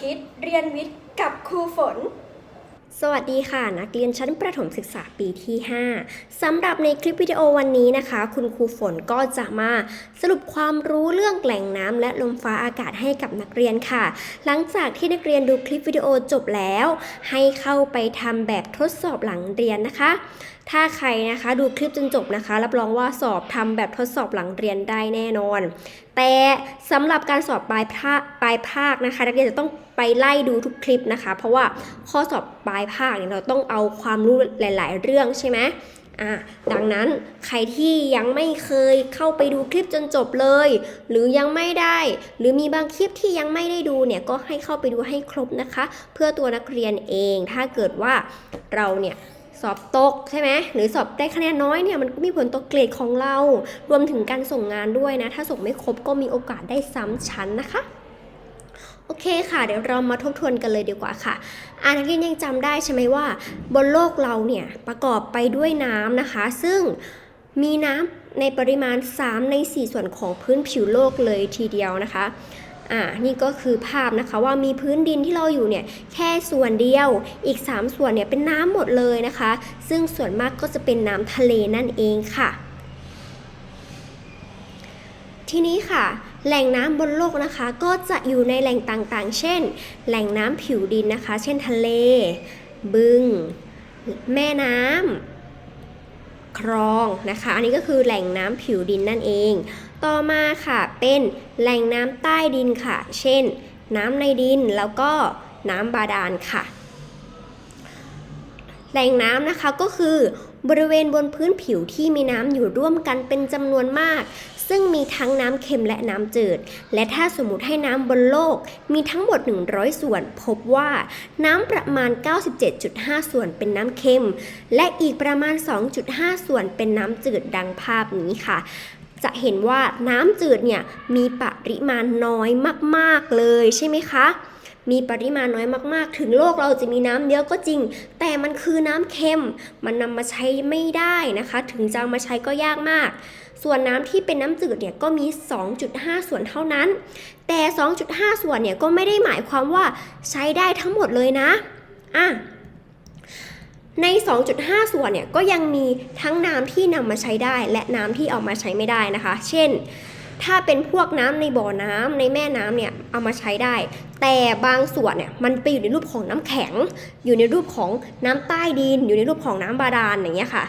คิดเรียนวิทย์กับครูฝน สวัสดีค่ะ นักเรียนชั้นประถมศึกษาปีที่ 5สำหรับในคลิปวิดีโอวันนี้นะคะ คุณครูฝนก็จะมาสรุปความรู้เรื่องแหล่งน้ำและลมฟ้าอากาศให้กับนักเรียนค่ะ หลังจากที่นักเรียนดูคลิปวิดีโอจบแล้ว ให้เข้าไปทำแบบทดสอบหลังเรียนนะคะ ถ้าใครนะคะดูคลิปจนจบนะคะ รับรองว่าสอบทำแบบทดสอบหลังเรียนได้แน่นอน แต่สำหรับการสอบปลายภาคปลายภาคนะคะนักเรียนจะต้องไปไล่ดูทุกคลิปนะคะ เพราะว่าข้อสอบปลายภาคเนี่ยเราต้องเอาความรู้หลาย ๆ เรื่องใช่ไหมอะดังนั้นใครที่ยังไม่เคยเข้าไปดูคลิปจนจบเลย หรือยังไม่ได้ หรือมีบางคลิปที่ยังไม่ได้ดูเนี่ยก็ให้เข้าไปดูให้ครบนะคะ เพื่อตัวนักเรียนเองถ้าเกิดว่าเราเนี่ย สอบตกใช่ไหมหรือสอบได้คะแนนน้อยเนี่ยมันก็มีผลต่อเกรดของเรา รวมถึงการส่งงานด้วยนะ ถ้าส่งไม่ครบก็มีโอกาสได้ซ้ำชั้นนะคะโอเคค่ะ เดี๋ยวเรามาทบทวนกันเลยดีกว่าค่ะอานักเรียนยังจำได้ใช่ไหมว่า บนโลกเราเนี่ยประกอบไปด้วยน้ำนะคะ ซึ่งมีน้ำในปริมาณ 3 ใน 4 ส่วนของพื้นผิวโลกเลยทีเดียวนะคะ อ่านี่ก็คือภาพนะคะว่ามีพื้นดินที่เราอยู่เนี่ยแค่ส่วนเดียวอีก 3 ส่วนเนี่ยเป็นน้ำหมดเลยนะคะ ซึ่งส่วนมากก็จะเป็นน้ำทะเลนั่นเองค่ะทีนี้ค่ะ แหล่งน้ำบนโลกนะคะ ก็จะอยู่ในแหล่งต่างๆ เช่น แหล่งน้ำผิวดินนะคะ เช่นทะเล บึง แม่น้ำคลองนะคะ อันนี้ก็คือแหล่งน้ำผิวดินนั่นเอง ต่อมาค่ะเป็นแหล่งน้ำใต้ดินค่ะ เช่น น้ำในดินแล้วก็น้ำบาดาลค่ะ แหล่งน้ำนะคะก็คือบริเวณบนพื้นผิวที่มีน้ำอยู่ร่วมกันเป็นจำนวนมาก ซึ่งมีทั้งน้ำเค็มและน้ำจืด และถ้าสมมติให้น้ำบนโลก มีทั้งหมด 100 ส่วน พบว่าน้ำประมาณ 97.5 ส่วนเป็นน้ำเค็ม และอีกประมาณ 2.5 ส่วนเป็นน้ำจืดดังภาพนี้ค่ะ จะเห็นว่าน้ำจืดเนี่ยมีปริมาณน้อยมาก ๆ เลยใช่ไหมคะ มีปริมาณน้อยมาก ๆ ถึงโลกเราจะมีน้ำเยอะก็จริง แต่มันคือน้ำเค็ม มันนำมาใช้ไม่ได้นะคะ ถึงจะมาใช้ก็ยากมาก ส่วนน้ำที่เป็นน้ำจืดเนี่ยก็มี 2.5 ส่วนเท่านั้น แต่ 2.5 ส่วนเนี่ยก็ไม่ได้หมายความว่าใช้ได้ทั้งหมดเลยนะ อะ ใน 2.5 ส่วนเนี่ยก็ยังมีทั้งน้ำที่นำมาใช้ได้ และน้ำที่เอามาใช้ไม่ได้นะคะ เช่น ถ้าเป็นพวกน้ำในบ่อน้ำในแม่น้ำเนี่ยเอามาใช้ได้ แต่บางส่วนเนี่ยมันไปอยู่ในรูปของน้ำแข็ง อยู่ในรูปของน้ำใต้ดิน อยู่ในรูปของน้ำบาดาลอย่างเงี้ยค่ะ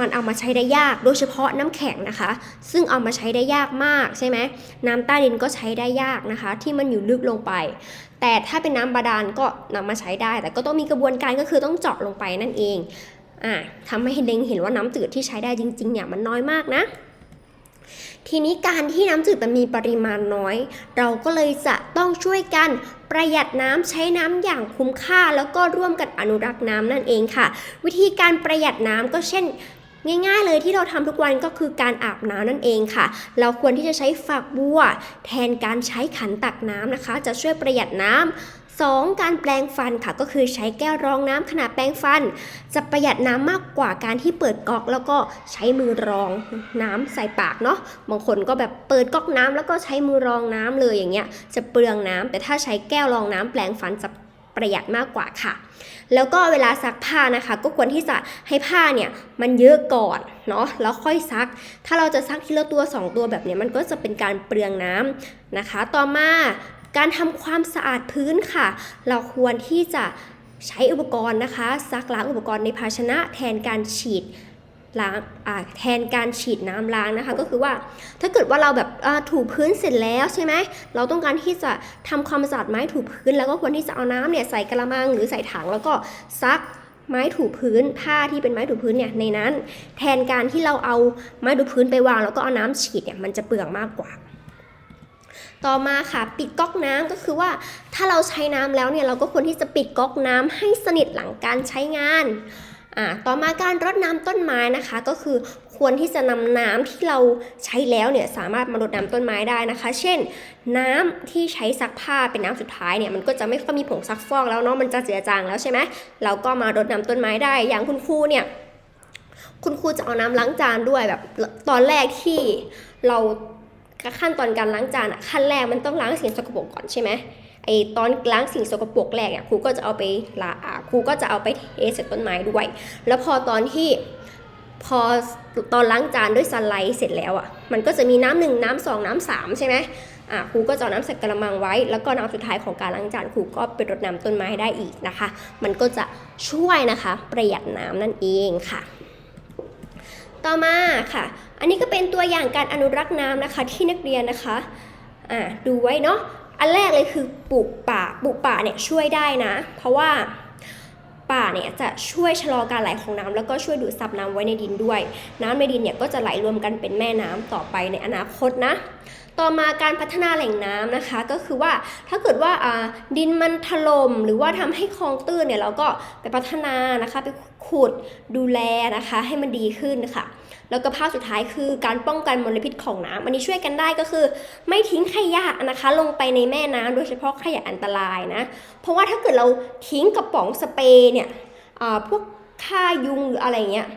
มันเอามาใช้ได้ยากโดยเฉพาะน้ำแข็งนะคะ ซึ่งเอามาใช้ได้ยากมากใช่ไหมน้ำใต้ดินก็ใช้ได้ยากนะคะ ที่มันอยู่ลึกลงไป แต่ถ้าเป็นน้ำบาดาลก็นำมาใช้ได้ แต่ก็ต้องมีกระบวนการก็คือต้องเจาะลงไปนั่นเองอ่าทำให้เล็งเห็นว่าน้ำจืดที่ใช้ได้จริงๆเนี่ยมันน้อยมากนะทีนี้การที่น้ำจืดมันมีปริมาณน้อย เราก็เลยจะต้องช่วยกันประหยัดน้ำใช้น้ำอย่างคุ้มค่า แล้วก็ร่วมกันอนุรักษ์น้ำนั่นเองค่ะ วิธีการประหยัดน้ำก็เช่น ง่ายๆเลยที่เราทำทุกวันก็คือการอาบน้ำนั่นเองค่ะ เราควรที่จะใช้ฝักบัว แทนการใช้ขันตักน้ำนะคะ จะช่วยประหยัดน้ำ 2. การแปลงฟันค่ะก็คือใช้แก้วรองน้ำขณะแปรงฟัน จะประหยัดน้ำมากกว่าการที่เปิดก๊อกแล้วก็ใช้มือรองน้ำใส่ปากเนาะบางคนก็แบบเปิดก๊อกน้ำแล้วก็ใช้มือรองน้ำเลยอย่างเงี้ยจะเปลืองน้ำแต่ถ้าใช้แก้วรองน้ำแปลงฟันจะ ประหยัดมากกว่าค่ะ แล้วก็เวลาซักผ้านะคะ ก็ควรที่จะให้ผ้าเนี่ยมันเยอะก่อนเนาะแล้วค่อยซัก ถ้าเราจะซักทีละตัว 2 ตัวแบบเนี้ยมันก็จะเป็นการเปลืองน้ำนะคะ ต่อมาการทำความสะอาดพื้นค่ะ เราควรที่จะใช้อุปกรณ์นะคะ ซักล้างอุปกรณ์ในภาชนะแทนการฉีด ล้างแทนการฉีดน้ำล้างนะคะ ก็คือว่าถ้าเกิดว่าเราแบบถูพื้นเสร็จแล้วใช่ไหมเราต้องการที่จะทำความสะอาดไม้ถูพื้น แล้วก็ควรที่จะเอาน้ำเนี่ยใส่กระมังหรือใส่ถังแล้วก็ซักไม้ถูพื้นผ้าที่เป็นไม้ถูพื้นเนี่ยในนั้น แทนการที่เราเอาไม้ถูพื้นไปวาง แล้วก็เอาน้ำฉีดเนี่ยมันจะเปลืองมากกว่า ต่อมาค่ะปิดก๊อกน้ำก็คือว่าถ้าเราใช้น้ำแล้วเนี่ยเราก็ควรที่จะปิดก๊อกน้ำให้สนิทหลังการใช้งาน อ่าต่อมาการรดน้ำต้นไม้นะคะก็คือควรที่จะนำน้ำที่เราใช้แล้วเนี่ยสามารถมารดน้ำต้นไม้ได้นะคะ เช่น น้ำที่ใช้ซักผ้าเป็นน้ำสุดท้ายเนี่ยมันก็จะไม่ค่อยมีผงซักฟอกแล้วเนาะมันจะเจือจางแล้วใช่ไหมเราก็มารดน้ำต้นไม้ได้ อย่างคุณครูเนี่ยคุณครูจะเอาน้ำล้างจานด้วยแบบตอนแรกที่เราขั้นตอนการล้างจานอะขั้นแรกมันต้องล้างสิ่งสกปรกก่อนใช่ไหม ไอตอนล้างสิ่งสกปรกแรกเนี่ยครูก็จะเอาไปละอ่าครูก็จะเอาไปเทใส่ต้นไม้ด้วย แล้วพอตอนที่พอตอนล้างจานด้วยสไลด์เสร็จแล้วอะมันก็จะมีน้ำหนึ่งน้ำสองน้ำสามใช่ไหมอ่าครูก็จะน้ำใส่กระมังไว้ แล้วก็น้ำสุดท้ายของการล้างจานครูก็ไปรดน้ำต้นไม้ได้อีกนะคะ มันก็จะช่วยนะคะประหยัดน้ำนั่นเองค่ะ ต่อมาค่ะ อันนี้ก็เป็นตัวอย่างการอนุรักษ์น้ำนะคะที่นักเรียนนะคะอ่าดูไว้เนาะ อันแรกเลยคือปลูกป่าปลูกป่าเนี่ยช่วยได้นะ เพราะว่าป่าเนี่ยจะช่วยชะลอการไหลของน้ำแล้วก็ช่วยดูดซับน้ำไว้ในดินด้วย น้ำในดินเนี่ยก็จะไหลรวมกันเป็นแม่น้ำต่อไปในอนาคตนะ ต่อมาการพัฒนาแหล่งน้ำนะคะ ก็คือว่าถ้าเกิดว่าดินมันถล่มหรือว่าทำให้คลองตื้นเนี่ยเราก็ไปพัฒนานะคะไปขุดดูแลนะคะให้มันดีขึ้นค่ะแล้วก็ภาพสุดท้ายคือการป้องกันมลพิษของน้ำอันนี้ช่วยกันได้ก็คือ ไม่ทิ้งขยะนะคะ ลงไปในแม่น้ำโดยเฉพาะขยะอันตรายนะ เพราะว่าถ้าเกิดเราทิ้งกระป๋องสเปรย์เนี่ยพวกฆ่ายุงหรืออะไรเงี้ย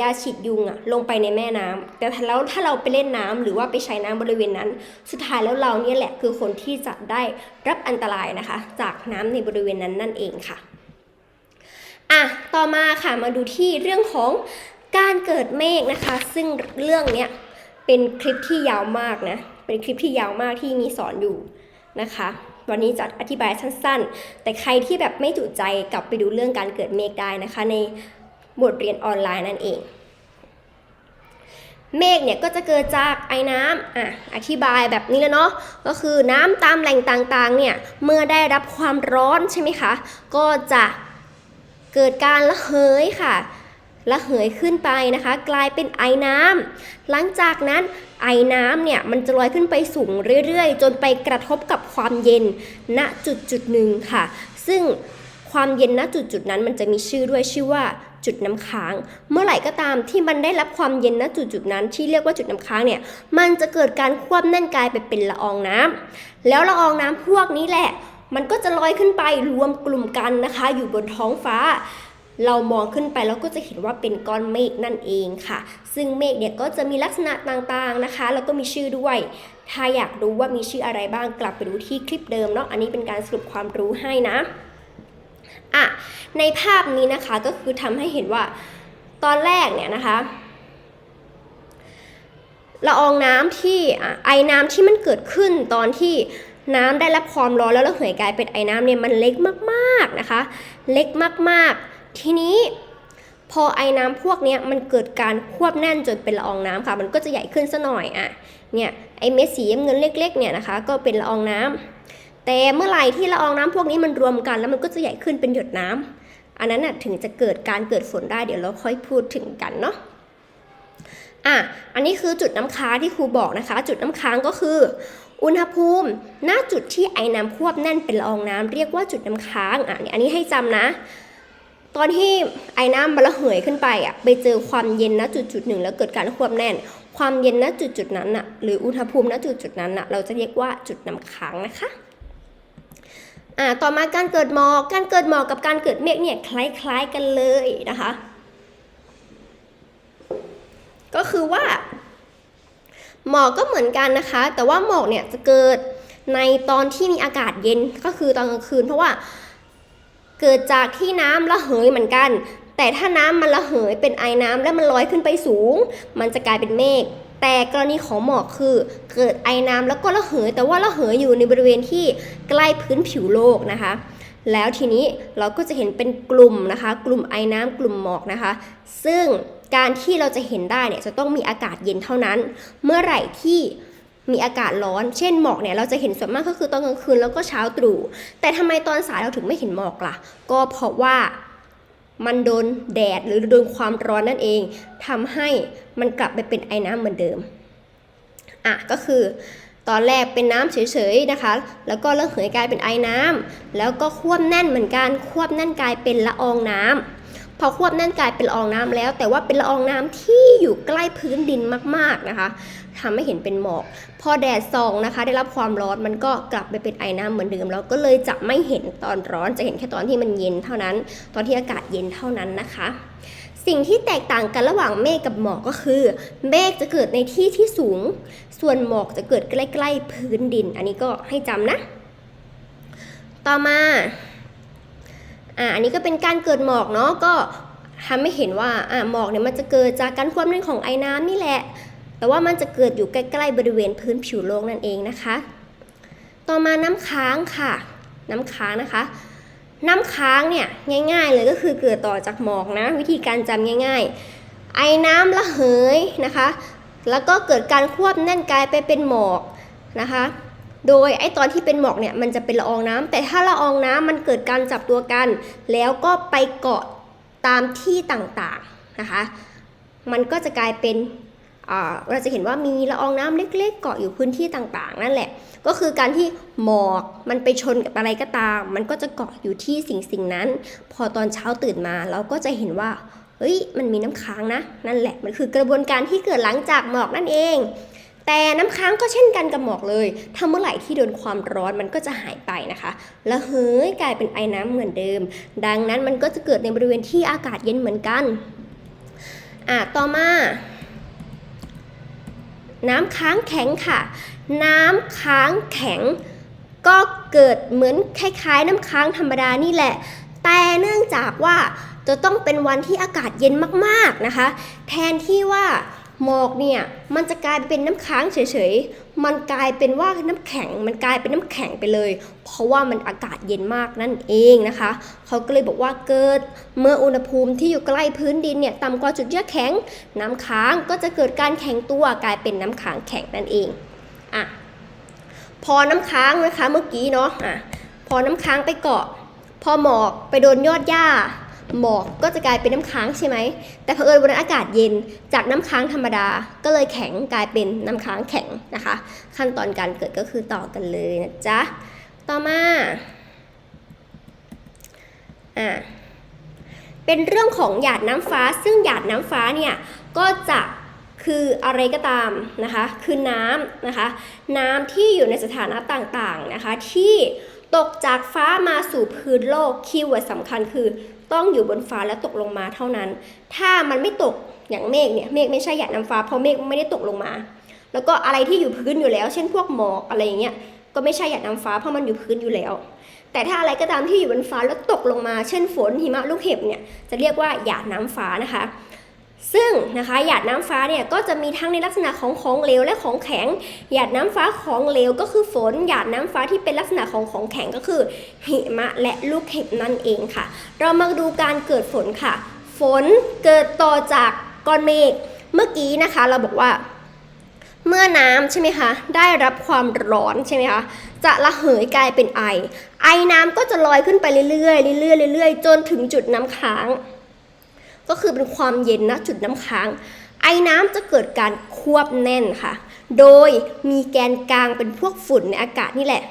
ยาฉีดยุงอะลงไปในแม่น้ำแต่แล้วถ้าเราไปเล่นน้ำหรือว่าไปใช้น้ำบริเวณนั้น สุดท้ายแล้วเราเนี่ยแหละคือคนที่จะได้รับอันตรายนะคะ จากน้ำในบริเวณนั้นนั่นเองค่ะอะต่อมาค่ะมาดูที่เรื่องของการเกิดเมฆนะคะ ซึ่งเรื่องเนี้ยเป็นคลิปที่ยาวมากนะเป็นคลิปที่ยาวมากที่มีสอนอยู่นะคะวันนี้จะอธิบายสั้นๆ แต่ใครที่แบบไม่จุใจกลับไปดูเรื่องการเกิดเมฆได้นะคะ ใน บทเรียนออนไลน์นั่นเอง เมฆเนี่ยก็จะเกิดจากไอ้น้ำอะอธิบายแบบนี้แล้วเนาะก็คือน้ำตามแหล่งต่างๆเนี่ยเมื่อได้รับความร้อนใช่ไหมคะ ก็จะเกิดการระเหยค่ะระเหยขึ้นไปนะคะ กลายเป็นไอน้ำหลังจากนั้นไอน้ำเนี่ยมันจะลอยขึ้นไปสูงเรื่อยๆ จนไปกระทบกับความเย็นณจุดจุดหนึ่งค่ะ ซึ่งความเย็นณจุดจุดนั้นมันจะมีชื่อด้วยชื่อว่า จุดน้ำค้าง เมื่อไหร่ก็ตามที่มันได้รับความเย็นณจุดจุดนั้นที่เรียกว่าจุดน้ำค้างเนี่ยมันจะเกิดการควบแน่นกลายไปเป็นละอองน้ำแล้วละอองน้ำพวกนี้แหละ มันก็จะลอยขึ้นไปรวมกลุ่มกันนะคะ อยู่บนท้องฟ้า เรามองขึ้นไปแล้วก็จะเห็นว่าเป็นก้อนเมฆนั่นเองค่ะ ซึ่งเมฆเนี่ยก็จะมีลักษณะต่างๆนะคะ แล้วก็มีชื่อด้วยถ้าอยากรู้ว่ามีชื่ออะไรบ้างกลับไปดูที่คลิปเดิมเนาะอันนี้เป็นการสรุปความรู้ให้นะ อะในภาพนี้นะคะก็คือทำให้เห็นว่าตอนแรกเนี่ยนะคะละอองน้ำที่ไอน้ำที่มันเกิดขึ้นตอนที่น้ำได้รับความร้อนแล้วระเหยกลายเป็นไอน้ำเนี่ยมันเล็กมากๆนะคะ เล็กมากๆ ทีนี้พอไอน้ำพวกเนี้ยมันเกิดการควบแน่นจนเป็นละอองน้ำค่ะ มันก็จะใหญ่ขึ้นซะหน่อยอะเนี่ยไอเม็ดสีเงินเล็กๆเนี่ยนะคะ ก็เป็นละอองน้ำ แต่เมื่อไหร่ที่ละอองน้ำพวกนี้มันรวมกัน แล้วมันก็จะใหญ่ขึ้นเป็นหยดน้ำอันนั้นน่ะถึงจะเกิดการเกิดฝนได้เดี๋ยวเราค่อยพูดถึงกันเนาะอะอันนี้คือจุดน้ำค้างที่ครูบอกนะคะ จุดน้ำค้างก็คือ อุณหภูมิณจุดที่ไอ้น้ำควบแน่นเป็นละอองน้ำเรียกว่าจุดน้ำค้างอะอันนี้ให้จำนะตอนที่ไอ้น้ำมันระเหยขึ้นไปอะไปเจอความเย็นณจุดจุดหนึ่งแล้วเกิดการควบแน่น ความเย็นณจุดจุดนั้นอะหรืออุณหภูมิณจุดจุดนั้นอะเราจะเรียกว่าจุดน้ำค้างนะคะ อ่าต่อมาการเกิดหมอกการเกิดหมอกกับการเกิดเมฆเนี่ยคล้าย ๆกันเลยนะคะ ก็คือว่า หมอกก็เหมือนกันนะคะ แต่ว่าหมอกเนี่ยจะเกิดในตอนที่มีอากาศเย็นก็คือตอนกลางคืน เพราะว่าเกิดจากที่น้ำระเหยเหมือนกัน แต่ถ้าน้ำมันระเหยเป็นไอน้ำแล้วมันลอยขึ้นไปสูง มันจะกลายเป็นเมฆ แต่กรณีของหมอกคือเกิดไอน้ำแล้วก็ระเหย แต่ว่าระเหยอยู่ในบริเวณที่ใกล้พื้นผิวโลกนะคะ แล้วทีนี้เราก็จะเห็นเป็นกลุ่มนะคะ กลุ่มไอน้ำกลุ่มหมอกนะคะ ซึ่งการที่เราจะเห็นได้เนี่ยจะต้องมีอากาศเย็นเท่านั้น เมื่อไหร่ที่มีอากาศร้อน เช่นหมอกเนี่ยเราจะเห็นส่วนมากก็คือตอนกลางคืนแล้วก็เช้าตรู่ แต่ทำไมตอนสายเราถึงไม่เห็นหมอกล่ะ ก็เพราะว่า มันโดนแดดหรือโดนความร้อนนั่นเองทำให้มันกลับไปเป็นไอ้น้ำเหมือนเดิมอะก็คือตอนแรกเป็นน้ำเฉยๆนะคะ แล้วก็เระเหยกลายเป็นไอ้น้ำแล้วก็ควบแน่นเหมือนกัน ควบแน่นกลายเป็นละอองน้ำพอควบแน่นกลายเป็นละอองน้ำแล้ว แต่ว่าเป็นละอองน้ำที่อยู่ใกล้พื้นดินมากๆนะคะ ทำให้เห็นเป็นหมอก พอแดดส่องนะคะ ได้รับความร้อนมันก็กลับไปเป็นไอน้ำเหมือนเดิมแล้วก็เลยจะไม่เห็นตอนร้อนจะเห็นแค่ตอนที่มันเย็นเท่านั้น ตอนที่อากาศเย็นเท่านั้นนะคะ สิ่งที่แตกต่างกันระหว่างเมฆกับหมอกก็คือ เมฆจะเกิดในที่ที่สูง ส่วนหมอกจะเกิดใกล้ ๆ พื้นดิน อันนี้ก็ให้จำนะ ต่อมาอ่าอันนี้ก็เป็นการเกิดหมอกเนาะก็ทำให้เห็นว่าอ่าหมอกเนี่ยมันจะเกิดจากการควบเล่นของไอ้น้ำนี่แหละ แต่ว่ามันจะเกิดอยู่ใกล้ๆบริเวณพื้นผิวโลกนั่นเองนะคะ ต่อมาน้ำค้างค่ะ น้ำค้างนะคะ น้ำค้างเนี่ยง่าย ๆ เลยก็คือเกิดต่อจากหมอกนะ วิธีการจำง่าย ๆ ไอ้น้ำระเหยนะคะ แล้วก็เกิดการควบแน่นกลายไปเป็นหมอกนะคะ โดยไอ้ตอนที่เป็นหมอกเนี่ยมันจะเป็นละอองน้ำแต่ถ้าละอองน้ำมันเกิดการจับตัวกัน แล้วก็ไปเกาะตามที่ต่างๆนะคะ มันก็จะกลายเป็น เราจะเห็นว่ามีละอองน้ำเล็กๆ เกาะอยู่พื้นที่ต่างๆ นั่นแหละ ก็คือการที่หมอกมันไปชนกับอะไรก็ตาม มันก็จะเกาะอยู่ที่สิ่งสิ่งนั้น พอตอนเช้าตื่นมาเราก็จะเห็นว่าเฮ้ยมันมีน้ำค้างนะ นั่นแหละมันคือกระบวนการที่เกิดหลังจากหมอกนั่นเอง แต่น้ำค้างก็เช่นกันกับหมอกเลยถ้าเมื่อไหร่ที่โดนความร้อนมันก็จะหายไปนะคะ แล้วเฮ้ยกลายเป็นไอ้น้ำเหมือนเดิม ดังนั้นมันก็จะเกิดในบริเวณที่อากาศเย็นเหมือนกันอะต่อมา น้ำค้างแข็งค่ะ น้ำค้างแข็ง ก็เกิดเหมือนคล้ายๆ น้ำค้างธรรมดานี่แหละ แต่เนื่องจากว่าจะต้องเป็นวันที่อากาศเย็นมากๆนะคะ แทนที่ว่า หมอกเนี่ยมันจะกลายเป็นน้ำค้างเฉยๆ มันกลายเป็นว่าน้ำแข็ง มันกลายเป็นน้ำแข็งไปเลย เพราะว่ามันอากาศเย็นมากนั่นเองนะคะ เขาก็เลยบอกว่าเกิดเมื่ออุณหภูมิที่อยู่ใกล้พื้นดินเนี่ยต่ำกว่าจุดเยือกแข็ง น้ำค้างก็จะเกิดการแข็งตัวกลายเป็นน้ำค้างแข็งนั่นเองอะพอน้ำค้างนะคะเมื่อกี้เนาะอะพอน้ำค้างไปเกาะ พอหมอกไปโดนยอดหญ้า หมอกก็จะกลายเป็นน้ำค้างใช่ไหม แต่เผอิญวันนั้นอากาศเย็นจากน้ำค้างธรรมดาก็เลยแข็งกลายเป็นน้ำค้างแข็งนะคะ ขั้นตอนการเกิดก็คือต่อกันเลยนะจ๊ะ ต่อมาอะเป็นเรื่องของหยาดน้ำฟ้า ซึ่งหยาดน้ำฟ้าเนี่ยก็จะคืออะไรก็ตามนะคะ คือน้ำนะคะ น้ำที่อยู่ในสถานะต่างๆนะคะ ที่ตกจากฟ้ามาสู่พื้นโลกคีย์เวิร์ดสำคัญคือ ต้องอยู่บนฟ้าและตกลงมาเท่านั้น ถ้ามันไม่ตกอย่างเมฆเนี่ยเมฆไม่ใช่หยาดน้ำฟ้าเพราะเมฆไม่ได้ตกลงมา แล้วก็อะไรที่อยู่พื้นอยู่แล้ว เช่นพวกหมอกอะไรอย่างเงี้ยก็ไม่ใช่หยาดน้ำฟ้าเพราะมันอยู่พื้นอยู่แล้ว แต่ถ้าอะไรก็ตามที่อยู่บนฟ้าแล้วตกลงมา เช่นฝนหิมะลูกเห็บเนี่ยจะเรียกว่าหยาดน้ำฟ้านะคะ ซึ่งนะคะหยาดน้ำฟ้าเนี่ยก็จะมีทั้งในลักษณะของของเหลวและของแข็ง หยาดน้ำฟ้าของเหลวก็คือฝน หยาดน้ำฟ้าที่เป็นลักษณะของของแข็งก็คือ หิมะและลูกเห็บนั่นเองค่ะ เรามาดูการเกิดฝนค่ะ ฝนเกิดต่อจากก้อนเมฆเมื่อกี้นะคะเราบอกว่า เมื่อน้ำใช่ไหมคะได้รับความร้อนใช่ไหมคะจะระเหยกลายเป็นไอ ไอน้ำก็จะลอยขึ้นไปเรื่อยๆเรื่อยๆเรื่อยๆจนถึงจุดน้ำค้าง ก็คือเป็นความเย็นนะจุดน้ำค้าง ไอ้น้ำจะเกิดการควบแน่นค่ะ โดยมีแกนกลางเป็นพวกฝุ่นในอากาศนี่แหละ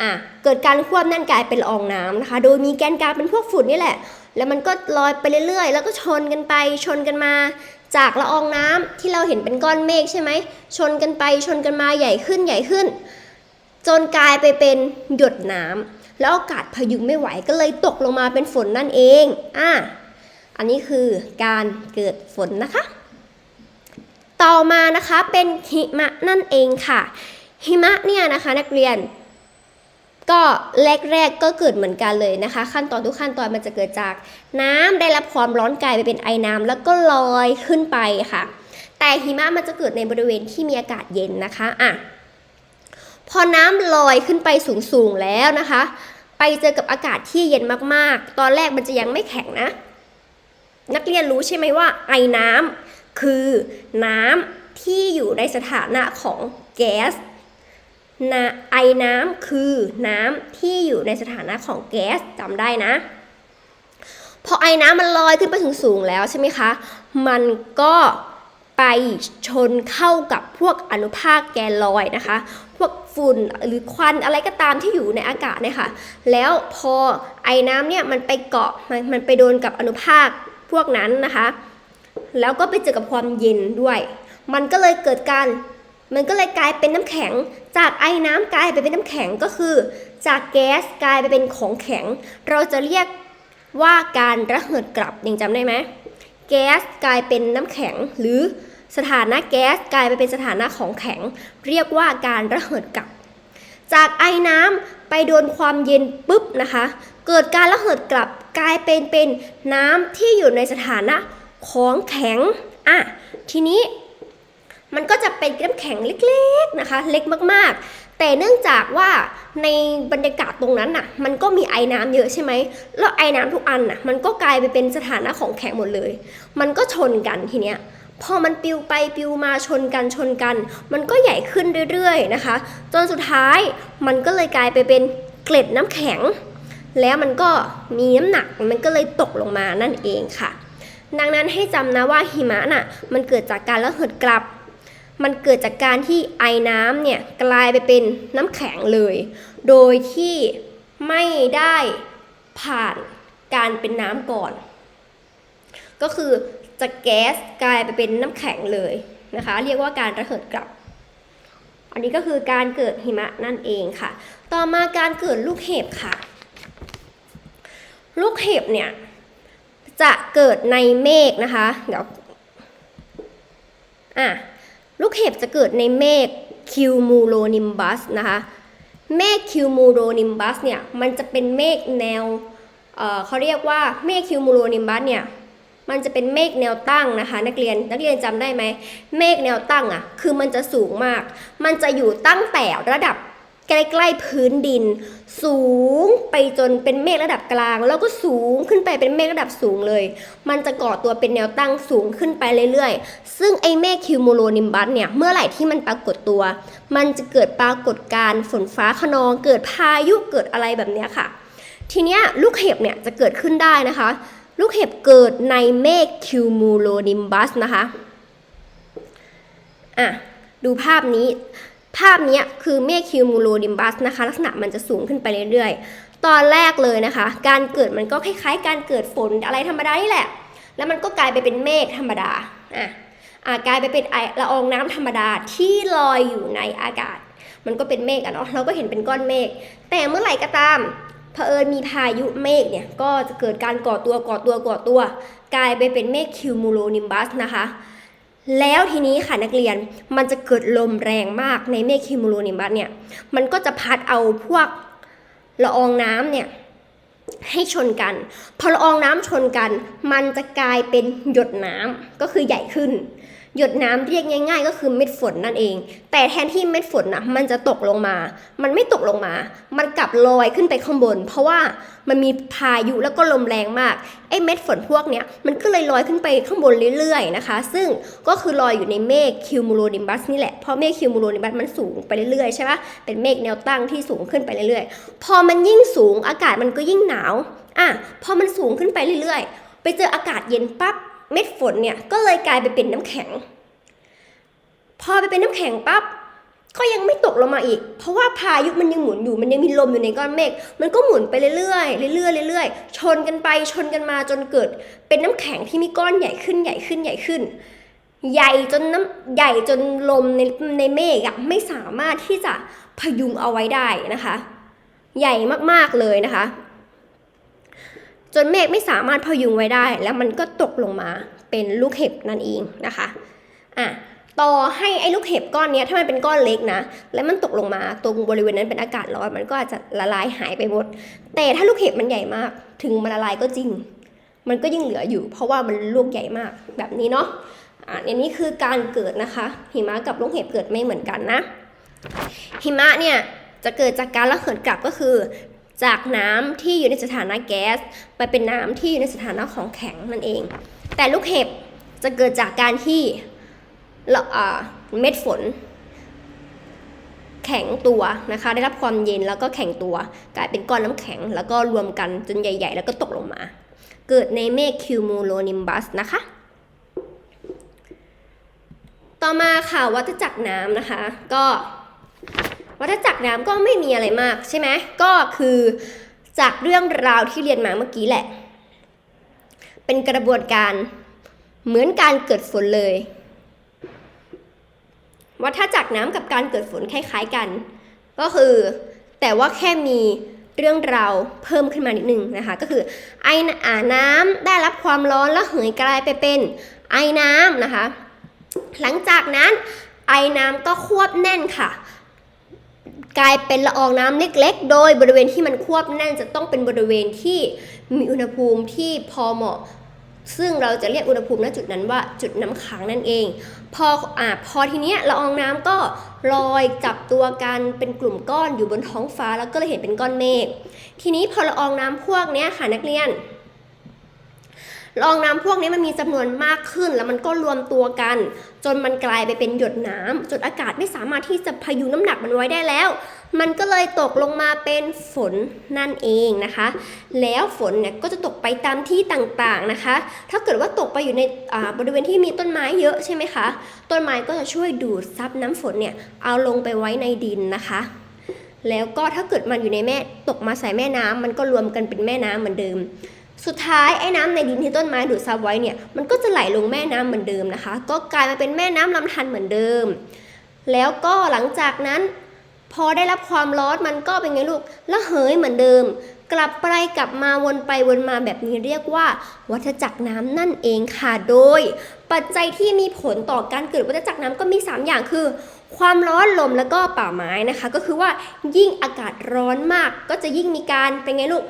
อะเกิดการควบแน่นกลายเป็นละอองน้ำนะคะ โดยมีแกนกลางเป็นพวกฝุ่นนี่แหละ แล้วมันก็ลอยไปเรื่อยๆ แล้วก็ชนกันไปชนกันมา จากละอองน้ำที่เราเห็นเป็นก้อนเมฆใช่ไหมชนกันไปชนกันมาใหญ่ขึ้นใหญ่ขึ้น จนกลายไปเป็นหยดน้ำแล้วอากาศพายุงไม่ไหวก็เลยตกลงมาเป็นฝนนั่นเองอะ อันนี้คือการเกิดฝนนะคะ ต่อมานะคะเป็นหิมะนั่นเองค่ะ หิมะเนี่ยนะคะนักเรียน ก็แรกๆก็เกิดเหมือนกันเลยนะคะ ขั้นตอนทุกขั้นตอนมันจะเกิดจาก น้ำได้รับความร้อนกลายไปเป็นไอน้ำแล้วก็ลอยขึ้นไปค่ะ แต่หิมะมันจะเกิดในบริเวณที่มีอากาศเย็นนะคะอะพอน้ำลอยขึ้นไปสูงๆแล้วนะคะ ไปเจอกับอากาศที่เย็นมากๆ ตอนแรกมันจะยังไม่แข็งนะ นักเรียนรู้ใช่ไหมว่าไอน้ำคือน้ำที่อยู่ในสถานะของแก๊สนะไอน้ำคือน้ำที่อยู่ในสถานะของแก๊สจำได้นะ พอไอน้ำมันลอยขึ้นไปถึงสูงแล้วใช่ไหมคะ มันก็ไปชนเข้ากับพวกอนุภาคแกนลอยนะคะ พวกฝุ่นหรือควันอะไรก็ตามที่อยู่ในอากาศเนี่ยค่ะ แล้วพอไอ้น้ำเนี่ยมันไปเกาะมันมันไปโดนกับอนุภาค พวกนั้นนะคะ แล้วก็ไปเจอกับความเย็นด้วย มันก็เลยเกิดการมันก็เลยกลายเป็นน้ำแข็ง จากไอ้น้ำกลายไปเป็นน้ำแข็งก็คือ จากแก๊สกลายไปเป็นของแข็ง เราจะเรียกว่าการระเหิดกลับยังจำได้ไหมแก๊สกลายเป็นน้ำแข็ง หรือสถานะแก๊สกลายไปเป็นสถานะของแข็ง เรียกว่าการระเหิดกลับ จากไอ้น้ำไปโดนความเย็นปุ๊บนะคะ เกิดการระเหิดกลับกลายเป็นเป็นน้ำที่อยู่ในสถานะของแข็งอะทีนี้มันก็จะเป็นน้ำแข็งเล็กๆนะคะ เล็กมากๆ แต่เนื่องจากว่าในบรรยากาศตรงนั้นน่ะ มันก็มีไอ้น้ำเยอะใช่ไหมแล้วไอ้น้ำทุกอันน่ะ มันก็กลายไปเป็นสถานะของแข็งหมดเลย มันก็ชนกันทีเนี้ยพอมันปิวไปปิวมาชนกันชนกัน มันก็ใหญ่ขึ้นเรื่อยๆนะคะ จนสุดท้ายมันก็เลยกลายไปเป็นเกล็ดน้ำแข็ง แล้วมันก็มีน้ำหนักมันก็เลยตกลงมานั่นเองค่ะ ดังนั้นให้จำนะว่าหิมะน่ะมันเกิดจากการระเหิดกลับ มันเกิดจากการที่ไอ้น้ำเนี่ยกลายไปเป็นน้ำแข็งเลย โดยที่ไม่ได้ผ่านการเป็นน้ำก่อน ก็คือจากแก๊สกลายไปเป็นน้ำแข็งเลยนะคะ เรียกว่าการระเหิดกลับ อันนี้ก็คือการเกิดหิมะนั่นเองค่ะ ต่อมาการเกิดลูกเห็บค่ะ ลูกเห็บเนี่ย จะเกิดในเมฆนะคะ เดี๋ยวอะลูกเห็บจะเกิดในเมฆคิวมูโรนิมบัสนะคะเมฆคิวมูโรนิมบัสเนี่ยมันจะเป็นเมฆแนวเอ่อเขาเรียกว่าเมฆคิวมูโรนิมบัสเนี่ยมันจะเป็นเมฆแนวตั้งนะคะ นักเรียนนักเรียนจำได้ไหมเมฆแนวตั้งอะคือมันจะสูงมาก มันจะอยู่ตั้งแต่ระดับ ใกล้ๆพื้นดิน สูงไปจนเป็นเมฆระดับกลาง แล้วก็สูงขึ้นไปเป็นเมฆระดับสูงเลย มันจะก่อตัวเป็นแนวตั้งสูงขึ้นไปเรื่อยๆ ซึ่งไอ้เมฆคิวโมโลนิมบัสเนี่ยเมื่อไหร่ที่มันปรากฏตัว มันจะเกิดปรากฏการณ์ฝนฟ้าขนอง เกิดพายุเกิดอะไรแบบนี้ค่ะ ทีเนี้ยลูกเห็บเนี่ยจะเกิดขึ้นได้นะคะ ลูกเห็บเกิดในเมฆคิวมูโลนิมบัสนะคะอะดูภาพนี้ ภาพนี้คือเมฆคิวมูโลนิมบัสนะคะ ลักษณะมันจะสูงขึ้นไปเรื่อยๆ ตอนแรกเลยนะคะ การเกิดมันก็คล้ายๆ การเกิดฝนอะไรธรรมดานี่แหละ แล้วมันก็กลายไปเป็นเมฆธรรมดาอะอะกลายไปเป็นไอละอองน้ำธรรมดาที่ลอยอยู่ในอากาศ มันก็เป็นเมฆอะเนาะเราก็เห็นเป็นก้อนเมฆแต่เมื่อไหร่ก็ตามเผอิญมีพายุเมฆเนี่ยก็จะเกิดการก่อตัวก่อตัวก่อตัว กลายไปเป็นเมฆคิวมูโลนิมบัสนะคะ แล้วทีนี้ค่ะนักเรียนมันจะเกิดลมแรงมากในเมฆคิมูโลนิมบัสเนี่ยมันก็จะพัดเอาพวกละอองน้ำเนี่ยให้ชนกัน พอละอองน้ำชนกัน มันจะกลายเป็นหยดน้ำก็คือใหญ่ขึ้น หยดน้ำเรียกง่าย ๆ ก็คือเม็ดฝนนั่นเอง แต่แทนที่เม็ดฝนนะมันจะตกลงมา มันไม่ตกลงมา มันกลับลอยขึ้นไปข้างบน เพราะว่ามันมีพายุแล้วก็ลมแรงมากไอ้เม็ดฝนพวกเนี้ยมันก็เลยลอยขึ้นไปข้างบนเรื่อยๆนะคะ ซึ่งก็คือลอยอยู่ในเมฆคิวมูโลนิมบัสนี่แหละเพราะเมฆคิวมูโลนิมบัสมันสูงไปเรื่อยๆใช่ปะเป็นเมฆแนวตั้งที่สูงขึ้นไปเรื่อยๆ พอมันยิ่งสูงอากาศมันก็ยิ่งหนาวอะพอมันสูงขึ้นไปเรื่อยๆ ไปเจออากาศเย็นปั๊บ เม็ดฝนเนี่ยก็เลยกลายไปเป็นน้ำแข็ง พอไปเป็นน้ำแข็งปั๊บก็ยังไม่ตกลงมาอีก เพราะว่าพายุมันยังหมุนอยู่ มันยังมีลมอยู่ในก้อนเมฆ มันก็หมุนไปเรื่อยๆ เรื่อยๆ เรื่อยๆ ชนกันไปชนกันมาจนเกิด เป็นน้ำแข็งที่มีก้อนใหญ่ขึ้นใหญ่ขึ้นใหญ่ขึ้น ใหญ่จนน้ำใหญ่จนลมในในเมฆอะไม่สามารถที่จะพยุงเอาไว้ได้นะคะ ใหญ่มากๆเลยนะคะ จนเมฆไม่สามารถพยุงไว้ได้ แล้วมันก็ตกลงมาเป็นลูกเห็บนั่นเองนะคะอะต่อให้ไอ้ลูกเห็บก้อนเนี้ยถ้ามันเป็นก้อนเล็กนะ แล้วมันตกลงมาตรงบริเวณนั้นเป็นอากาศร้อนมันก็อาจจะละลายหายไปหมด แต่ถ้าลูกเห็บมันใหญ่มาก ถึงมันละลายก็จริง มันก็ยังเหลืออยู่ เพราะว่ามันลูกใหญ่มากแบบนี้เนาะอะอันนี้คือการเกิดนะคะ หิมะกับลูกเห็บเกิดไม่เหมือนกันนะ หิมะเนี่ยจะเกิดจากการระเหิดกลับก็คือ จากน้ำที่อยู่ในสถานะแก๊สไปเป็นน้ำที่อยู่ในสถานะของแข็งนั่นเอง แต่ลูกเห็บจะเกิดจากการที่เม็ดฝน แข็งตัวนะคะ ได้รับความเย็นแล้วก็แข็งตัว กลายเป็นก้อนน้ำแข็ง แล้วก็รวมกันจนใหญ่ ๆ แล้วก็ตกลงมา เกิดในเมฆคิวมูโลนิมบัสนะคะ ต่อมาค่ะวัฏจักรน้ำนะคะ ก็ วัฏจักรน้ำก็ไม่มีอะไรมากใช่ไหมก็คือจากเรื่องราวที่เรียนมาเมื่อกี้แหละ เป็นกระบวนการเหมือนการเกิดฝนเลย วัฏจักรน้ำกับการเกิดฝนคล้ายๆกัน ก็คือแต่ว่าแค่มีเรื่องราวเพิ่มขึ้นมานิดนึงนะคะ ก็คือไออาน้ำได้รับความร้อนแล้วเหยกลายไปเป็นไอน้ำนะคะ หลังจากนั้นไอน้ำก็ควบแน่นค่ะ กลายเป็นละอองน้ำเล็ก ๆ โดยบริเวณที่มันควบแน่นจะต้องเป็นบริเวณที่มีอุณหภูมิที่พอเหมาะ ซึ่งเราจะเรียกอุณหภูมิณจุดนั้นว่าจุดน้ำค้างนั่นเอง พออ่าพอทีเนี้ยละอองน้ำก็ลอยจับตัวกันเป็นกลุ่มก้อนอยู่บนท้องฟ้าแล้วก็เลยเห็นเป็นก้อนเมฆทีนี้พอละอองน้ำพวกเนี้ยค่ะนักเรียน ละอองน้ำพวกนี้มันมีจำนวนมากขึ้น แล้วมันก็รวมตัวกัน จนมันกลายไปเป็นหยดน้ำจนอากาศไม่สามารถที่จะพยุงน้ำหนักมันไว้ได้แล้ว มันก็เลยตกลงมาเป็นฝนนั่นเองนะคะ แล้วฝนเนี่ยก็จะตกไปตามที่ต่างๆนะคะ ถ้าเกิดว่าตกไปอยู่ในบริเวณที่มีต้นไม้เยอะใช่ไหมคะ ต้นไม้ก็จะช่วยดูดซับน้ำฝนเนี่ยเอาลงไปไว้ในดินนะคะแล้วก็ถ้าเกิดมันอยู่ในแม่ตกมาใส่แม่น้ำมันก็รวมกันเป็นแม่น้ำเหมือนเดิม สุดท้ายไอ้น้ำในดินที่ต้นไม้ดูดซับไว้เนี่ยมันก็จะไหลลงแม่น้ำเหมือนเดิมนะคะ ก็กลายมาเป็นแม่น้ำลำธารเหมือนเดิม แล้วก็หลังจากนั้น พอได้รับความร้อนมันก็เป็นไงลูกละเหยเหมือนเดิม กลับไปกลับมาวนไปวนมาแบบนี้เรียกว่า วัฏจักรน้ำนั่นเองค่ะโดย ปัจจัยที่มีผลต่อการเกิดวัฏจักรน้ำก็มี 3 อย่างคือความร้อนลมแล้วก็ป่าไม้นะคะ ก็คือว่ายิ่งอากาศร้อนมากก็จะยิ่งมีการเป็นไงลูก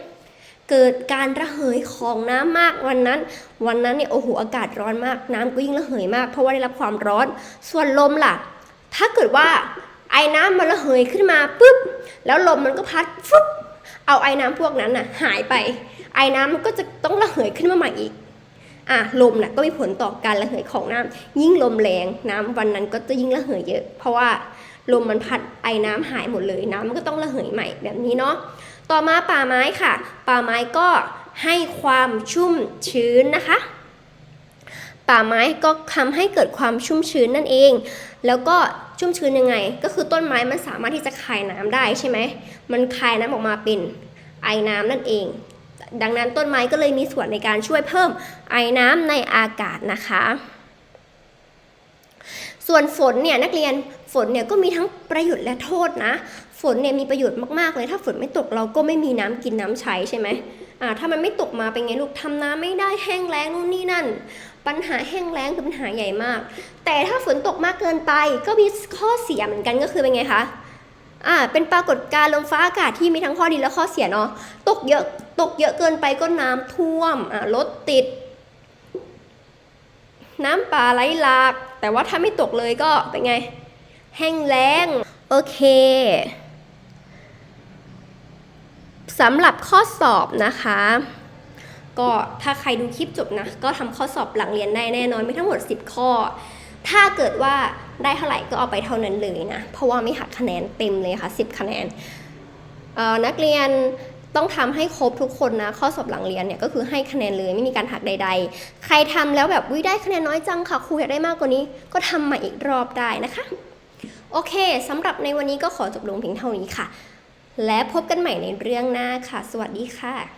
เกิดการระเหยของน้ำมากวันนั้น วันนั้นเนี่ยโอ้โหอากาศร้อนมาก น้ำก็ยิ่งระเหยมาก เพราะว่าได้รับความร้อน ส่วนลมล่ะ ถ้าเกิดว่าไอ้น้ำมันระเหยขึ้นมาปุ๊บแล้วลมมันก็พัดฟึบเอาไอ้น้ำพวกนั้นน่ะหายไป ไอ้น้ำมันก็จะต้องระเหยขึ้นมาใหม่อีกอะลมน่ะก็มีผลต่อการระเหยของน้ำยิ่งลมแรงน้ำวันนั้นก็จะยิ่งระเหยเยอะ เพราะว่าลมมันพัดไอ้น้ำหายหมดเลยน้ำมันก็ต้องระเหยใหม่แบบนี้เนาะ ต่อมาป่าไม้ค่ะ ป่าไม้ก็ให้ความชุ่มชื้นนะคะ ป่าไม้ก็ทำให้เกิดความชุ่มชื้นนั่นเอง แล้วก็ชุ่มชื้นยังไง ก็คือต้นไม้มันสามารถที่จะคายน้ำได้ใช่ไหมมันคายน้ำออกมาเป็นไอน้ำนั่นเอง ดังนั้นต้นไม้ก็เลยมีส่วนในการช่วยเพิ่มไอน้ำในอากาศนะคะ ส่วนฝนเนี่ยนักเรียนฝนเนี่ยก็มีทั้งประโยชน์และโทษนะ ฝนเนี่ยมีประโยชน์มากๆเลย ถ้าฝนไม่ตกเราก็ไม่มีน้ำกินน้ำใช้ใช่ไหมอ่าถ้ามันไม่ตกมาเป็นไงลูกทำน้ำไม่ได้แห้งแล้งนู่นนี่นั่น ปัญหาแห้งแล้งคือปัญหาใหญ่มาก แต่ถ้าฝนตกมากเกินไปก็มีข้อเสียเหมือนกันก็คือเป็นไงคะอ่าเป็นปรากฏการณ์ลมฟ้าอากาศที่มีทั้งข้อดีและข้อเสียเนาะตกเยอะตกเยอะเกินไปก็น้ำท่วมอ่ารถติด น้ำป่าไหลหลาก แต่ว่าถ้าไม่ตกเลยก็เป็นไง แห้งแล้ง โอเค สำหรับข้อสอบนะคะ ก็ถ้าใครดูคลิปจบนะ ก็ทำข้อสอบหลังเรียนได้แน่นอนไมีทั้งหมด 10 ข้อ ถ้าเกิดว่าได้เท่าไหร่ก็เอาไปเท่านั้นเลยนะ เพราะว่าไม่หักคะแนนเต็มเลยค่ะ 10 คะแนนนักเรียนต้องทำให้ครบทุกคนนะ ข้อสอบหลังเรียนเนี่ยก็คือให้คะแนนเลยไม่มีการหักใด ๆ ใครทำแล้วแบบวิได้คะแนนน้อยจังค่ะครูอยากได้มากกว่านี้ ก็ทำใหม่อีกรอบได้นะคะ โอเคสำหรับในวันนี้ก็ขอจบลงเพียงเท่านี้ค่ะ และพบกันใหม่ในเรื่องหน้าค่ะ สวัสดีค่ะ